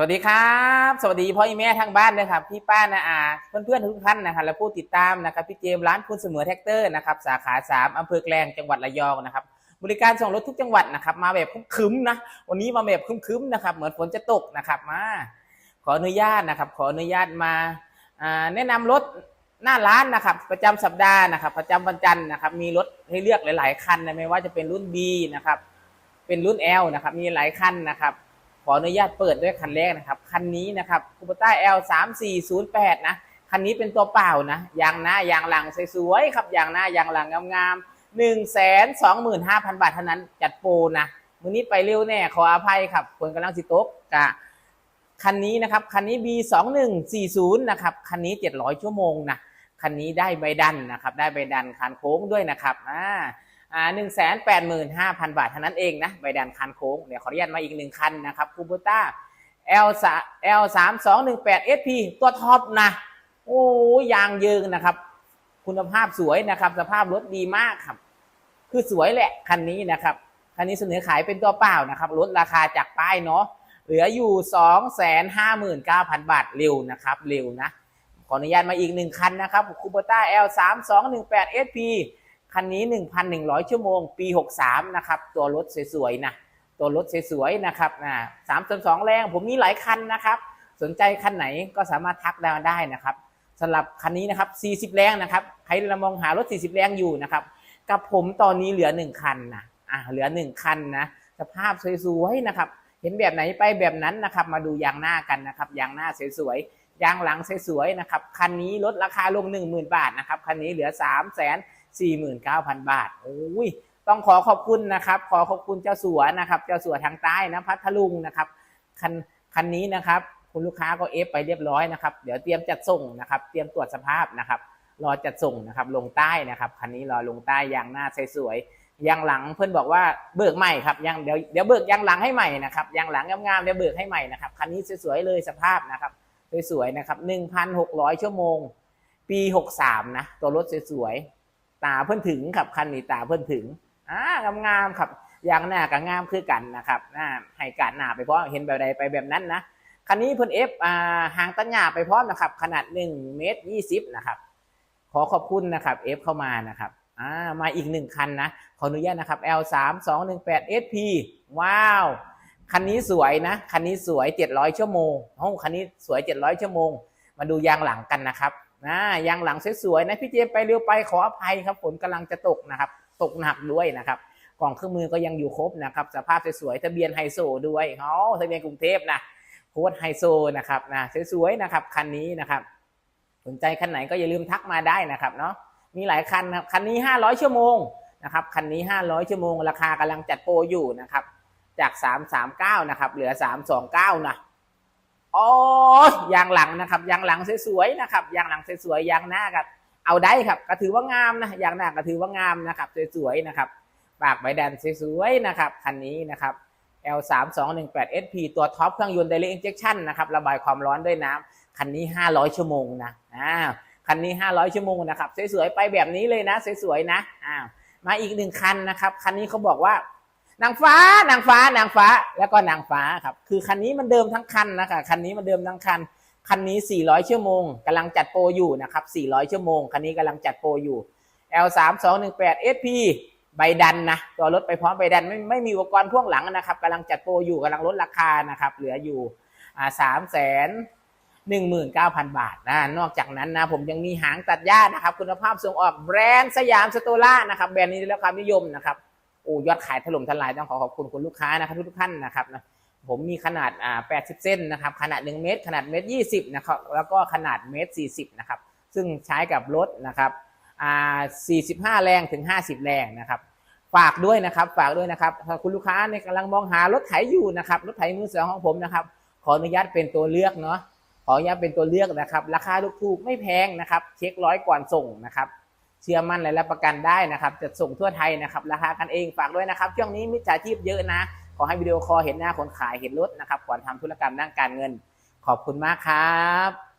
วัสดีครับ สวัสดีพ่อแม่ทางบ้านนะครับพี่ป้านาอาเพื่อนๆทุกท่านนะครับและผู้ติดตามนะครับพี่เจมร้านคุณเสมอแท็กเตอร์นะครับสาขาสามอำเภอแกลงจังหวัดระยองนะครับบริการส่งรถทุกจังหวัดนะครับมาแบบครึ้มๆนะวันนี้มาแบบครึ้มๆนะครับเหมือนฝนจะตกนะครับมาขออนุญาตนะครับขออนุญาตมาแนะนำรถหน้าร้านนะครับประจำสัปดาห์นะครับประจำวันจันทร์นะครับมีรถให้เลือกหลาย ๆ คันนะไม่ว่าจะเป็นรุ่น B นะครับเป็นรุ่น L นะครับมีหลายคันนะครับ ออนุญาตเปิดด้วยคันแรกนะครับ คันนี้นะครับคูปต้า L 3 4 0 8นะ คันนี้เป็นตัวเปล่านะ ยางหน้ายางหลังสวยๆครับ ยางหน้ายางหลังงามๆหนึ่งแสนสองหมื่นห้าพันบาทเท่านั้นจัดโปรนะ มือนี้ไปเร็วแน่ ขออภัยครับคนกำลังสิโต๊กกะคันนี้นะครับ คันนี้ B 2 1 4 0นะครับ คันนี้ 700 ชั่วโมงนะ คันนี้ได้ใบดันนะครับ ได้ใบดันคานโค้งด้วยนะครับ อ่าอ่า หนึ่งแสนแปดหมื่นห้าพันบาทเท่านั้นเองนะใบดันคันโค้งเดี๋ยวขออนุญาตมาอีกหนึ่งคันนะครับคูบูต้า L ส L สามสองหนึ่งแปด SP ตัวท็อปนะ โอ้ยยางยิงนะครับ คุณภาพสวยนะครับ สภาพรถดีมากครับ คือสวยแหละคันนี้นะครับ คันนี้เสนอขายเป็นตัวเปล่านะครับลดราคาจากป้ายเนาะเหลืออยู่สองแสนห้าหมื่นเก้าพันบาทเร็วนะครับ เร็วนะ ขออนุญาตมาอีกหนึ่งคันนะครับคูโบต้า L 3 2 1 8 SP คันนี้ 1,100 ชั่วโมง ปี 63 นะครับ ตัวรถสวยๆนะ ตัวรถสวยๆนะครับนะ3.2แรง ผมมีหลายคันนะครับ สนใจคันไหนก็สามารถทักดาวได้นะครับสำหรับคันนี้นะครับ 40 แรงนะครับ ใครเรามองหารถ 40 แรงอยู่นะครับ กับผมตอนนี้เหลือ 1 คันนะ อ่าเหลือ 1 คันนะ สภาพสวยๆนะครับ เห็นแบบไหนไปแบบนั้นนะครับ มาดูยางหน้ากันนะครับ ยางหน้าสวยๆ ยางหลังสวยๆนะครับ คันนี้ลดราคาลง 10,000 บาทนะครับ คันนี้เหลือ 3 0 0 0 0 49,000 บาทโอ้ยต้องขอขอบคุณนะครับ ขอขอบคุณเจ้าสัวนะครับ เจ้าสัวทางใต้นะพัทลุงนะครับคันคันนี้นะครับ คุณลูกค้าก็เอฟไปเรียบร้อยนะครับ เดี๋ยวเตรียมจัดส่งนะครับ เตรียมตรวจสภาพนะครับ รอจัดส่งนะครับ ลงใต้นะครับคันนี้รอลงใต้ยางหน้าสวยๆยางหลังเพื่อนบอกว่าเบิกใหม่ครับยางเดี๋ยวเดี๋ยวเบิกยางหลังให้ใหม่นะครับยางหลังงามๆเดี๋ยวเบิกให้ใหม่นะครับคันนี้สวยๆเลยสภาพนะครับสวยๆนะครับ 1,600 ชั่วโมง ปี 63 นะ ตัวรถสวยๆ ตาเพิ่อนถึงครับคันนี้ตาเพิ่อนถึงอ่างามๆครับยางหน้ากับงามคือกันนะครับหน้าให้การหน้าไปเพราะเห็นแบบใดไปแบบนั้นนะคันนี้เพิ่อนเอฟอ่าหางตัญญาไปพร้อมนะครับ ขนาด1เมตร20นะครับขอขอบคุณนะครับเอฟเข้ามานะครับอ่ามาอีกหนึ่งคันนะขออนุญาตนะครับ L 3 2 1 8 SP ว้าวคันนี้สวยนะ คันนี้สวย 700 ชั่วโมงโอ้คันนี้สวย 700 ชั่วโมง มาดูยางหลังกันนะครับ นะยางหลังสวยๆนะพี่เจมไปเร็วไปขออภัยครับฝนกำลังจะตกนะครับ ตกหนักด้วยนะครับกล่องเครื่องมือก็ยังอยู่ครบนะครับ สภาพสวยๆทะเบียนไฮโซด้วยอ๋อทะเบียนกรุงเทพนะโค้ดไฮโซนะครับนะสวยๆนะครับคันนี้นะครับสนใจคันไหนก็อย่าลืมทักมาได้นะครับเนาะมีหลายคันครับคันนี้ 500 ชั่วโมงนะครับคันนี้ 500 ชั่วโมง ราคากำลังจัดโปรอยู่นะครับจาก 339นะครับเหลือ 329นะ อ๋อยางหลังนะครับยางหลังสวยๆนะครับยางหลังสวยๆยางหน้ากับเอาได้ครับ ก็ถือว่างามนะยางหน้าก็ถือว่างามนะครับสวยๆนะครับปากใบแดนสวยๆนะครับคันนี้นะครับ L 3 2 1 8 SP ตัวท็อปเครื่องยนต์ Direct Injection นะครับระบายความร้อนด้วยน้ำคันนี้ 500 ชั่วโมงนะอ่าคันนี้ 500 ชั่วโมงนะครับสวยๆไปแบบนี้เลยนะสวยๆนะอ้าวมาอีกหนึ่งคันนะครับ คันนี้เขาบอกว่า นางฟ้านางฟ้านางฟ้าแล้วก็นางฟ้าครับ คือคันนี้มันเดิมทั้งคันนะคะคันนี้มันเดิมทั้งคัน คันนี้ 400 ชั่วโมงกำลังจัดโปรอยู่นะครับ 400 ชั่วโมง คันนี้กำลังจัดโปรอยู่ L 3 2 1 8 SP ใบดันนะตัวรถไปพร้อมใบดันไม่ไม่มีอุปกรณ์พ่วงหลังนะครับกำลังจัดโปรอยู่กำลังลดราคานะครับ เหลืออยู่สามแสนหนึ่งหมื่นเก้าพันบาทนะนอกจากนั้นนะผมยังมีหางตัดหญ้านะครับ คุณภาพส่งออกแบรนด์สยามสโตล่านะครับ แบรนด์นี้ได้รับความนิยมนะครับ โอ้ยอดขายถล่มทลายต้องขอขอบคุณคุณลูกค้านะครับทุกท่านนะครับนะผมมีขนาดอ่า80 เส้นนะครับขนาด 1 เมตร ขนาดเมตร 20 นะครับแล้วก็ขนาดเมตร 40 นะครับซึ่งใช้กับรถนะครับอ่า45 แรงถึง 50 แรงนะครับฝากด้วยนะครับฝากด้วยนะครับคุณลูกค้าเนี่ยกำลังมองหารถไถอยู่นะครับรถไถมือสองของผมนะครับขออนุญาตเป็นตัวเลือกเนาะขออนุญาตเป็นตัวเลือกนะครับ ราคาถูกๆไม่แพงนะครับ เช็คร้อยก่อนส่งนะครับ เชื่อมั่นและรับประกันได้นะครับจะส่งทั่วไทยนะครับราคากันเองฝากด้วยนะครับช่วงนี้มิจฉาชีพเยอะนะ ขอให้วิดีโอคอลเห็นหน้าคนขายเห็นรถนะครับก่อนทำธุรกรรมด้านการเงิน ขอบคุณมากครับ